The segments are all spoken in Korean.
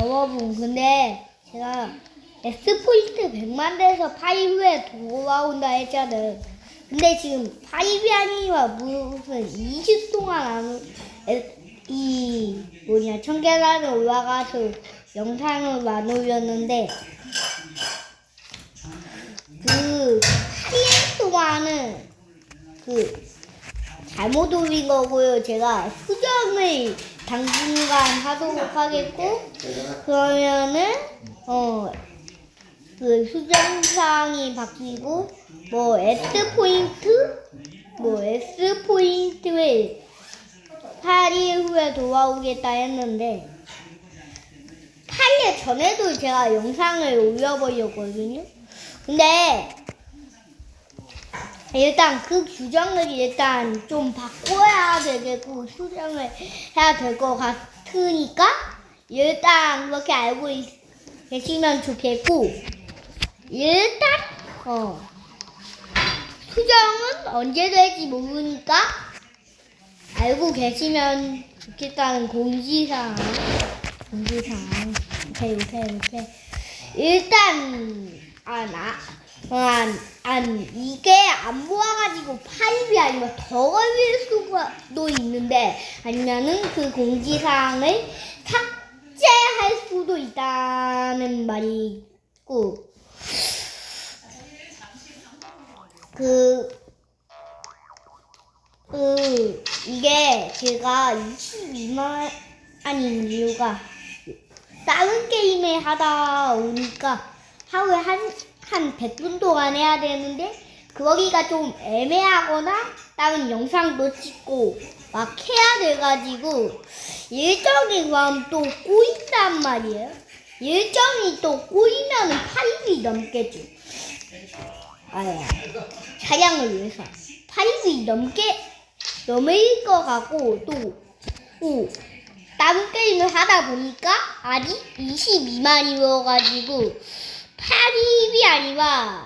여러분, 근데 제가 S포인트 100만 대에서 8일 후에 돌아온다 했잖아요. 근데 지금 8일이 아니라 무슨 20 동안 안, 에- 이, 뭐냐, 청계산에 올라가서 영상을 안 올렸는데, 그 8일 동안은 그 잘못 올린 거고요. 제가 수정을 당분간 하도록 하겠고 그러면은 어 그 수정사항이 바뀌고 뭐 S 포인트 뭐 S 포인트에 8일 후에 돌아오겠다 했는데 8일 전에도 제가 영상을 올려보려거든요. 근데 일단 그 규정을 일단 좀 바꿔야 되겠고 수정을 해야 될 것 같으니까 일단 그렇게 알고 있, 계시면 좋겠고 일단 어 수정은 언제 될지 모르니까 알고 계시면 좋겠다는 공지사항 공지사항. 오케이 오케이 오케이. 일단 아나 안, 안, 이게 안 모아가지고 파입이 아니고 더 걸릴 수도 있는데, 아니면은 그 공지사항을 삭제할 수도 있다는 말이 있고, 그, 그, 이게 제가 22만 아닌 이유가 다른 게임을 하다 오니까 하루에 한, 한 100분 동안 해야 되는데 그러기가 좀 애매하거나 다른 영상도 찍고 막 해야 돼가지고 일정이 그럼 또 꼬인단 말이에요. 일정이 또 꼬이면 8일이 넘겠죠. 아야 사냥을 위해서 8일이 넘게 넘을 것 같고 또, 또 다른 게임을 하다 보니까 아직 22만이어가지고 8일이 아니라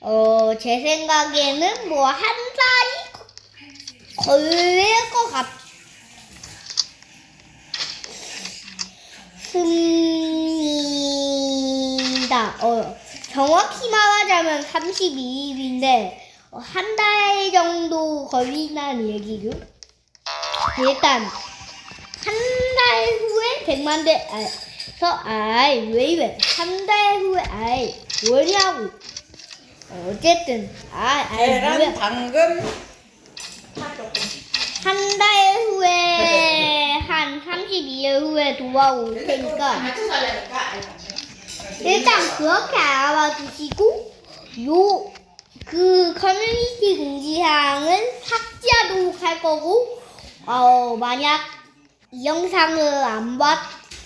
어 제 생각에는 뭐한 달이 걸릴 것 같습니다. 어 정확히 말하자면 32일인데 어, 한달 정도 걸린다는 얘기죠. 일단 한 달 후에 100만 대, 아, 서, 아이, 왜 이래. 한달 후에, 아이, 뭐냐고. 어, 어쨌든, 아, 아이, 계란. 당근, 한 달 후에, 한 32일 후에 돌아올 테니까, 일단 그렇게 알아봐 주시고, 요, 그 커뮤니티 공지사항은 삭제하도록 할 거고, 어, 만약 이 영상을 안 봤,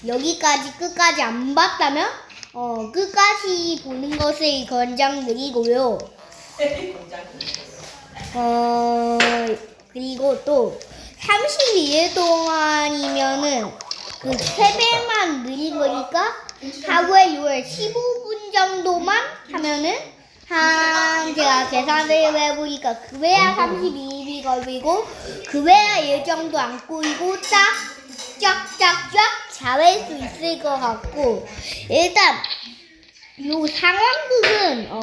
여기까지 끝까지 안 봤다면, 어, 끝까지 보는 것을 권장드리고요. 어, 그리고 또, 32일 동안이면은, 그 3배만 느린 거니까, 하루에 6월 15분 정도만 하면은, 한, 제가 계산을 해보니까, 그 외야 32일이 걸리고, 그 외야 일정도 안 꼬이고, 딱, 잘할 수 있을 것 같고, 일단, 요 상황극은, 어,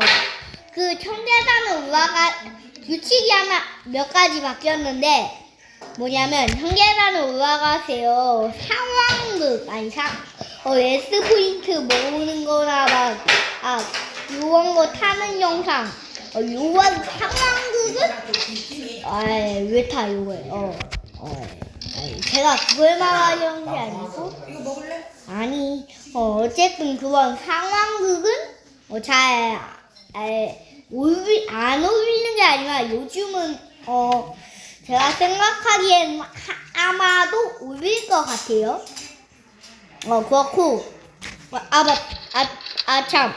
그 청계산을 올라가, 규칙이 하나, 몇 가지 바뀌었는데, 뭐냐면, 청계산을 올라가세요. 상황극, 아니, 상, 어, S포인트 모으는 거나 막, 아, 요런 거 타는 영상, 어, 요런 상황극은, 아이, 왜 타, 요걸, 어, 어, 제가 그걸 말하려는 게 아니고, 이거 먹을래? 아니, 어, 어쨌든 그런 상황극은 어, 잘, 알, 올리, 안 어울리는 게 아니라 요즘은, 어, 제가 생각하기엔 하- 아마도 올릴 것 같아요. 어, 그렇고, 어, 아, 맞, 아, 아, 참.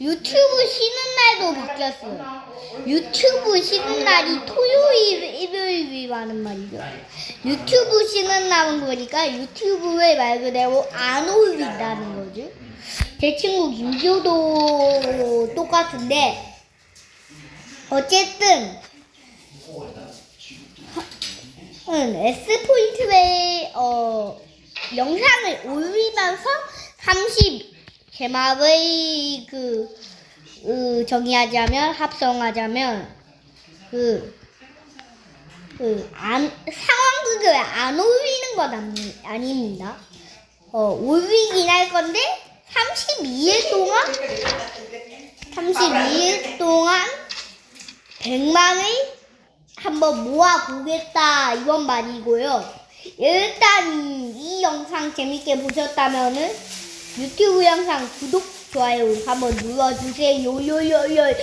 유튜브 쉬는 날도 바뀌었어요. 유튜브 날이 토요일, 일요일이라는 말이죠. 유튜브 날은 거니까 유튜브에 말 그대로 안 올린다는 거죠. 제 친구 김지호도 똑같은데, 어쨌든, 응, S 포인트에, 어, 영상을 올리면서 30 제막의 그, 그 정의하자면 합성하자면 그, 그 안, 상황극을 안 올리는 건 아니, 아닙니다. 어, 올리긴 할 건데 32일 동안 32일 동안 100만을 한번 모아보겠다 이건 말이고요. 일단 이 영상 재밌게 보셨다면은 유튜브 영상 구독 좋아요 한번 눌러주세요. 요요요요.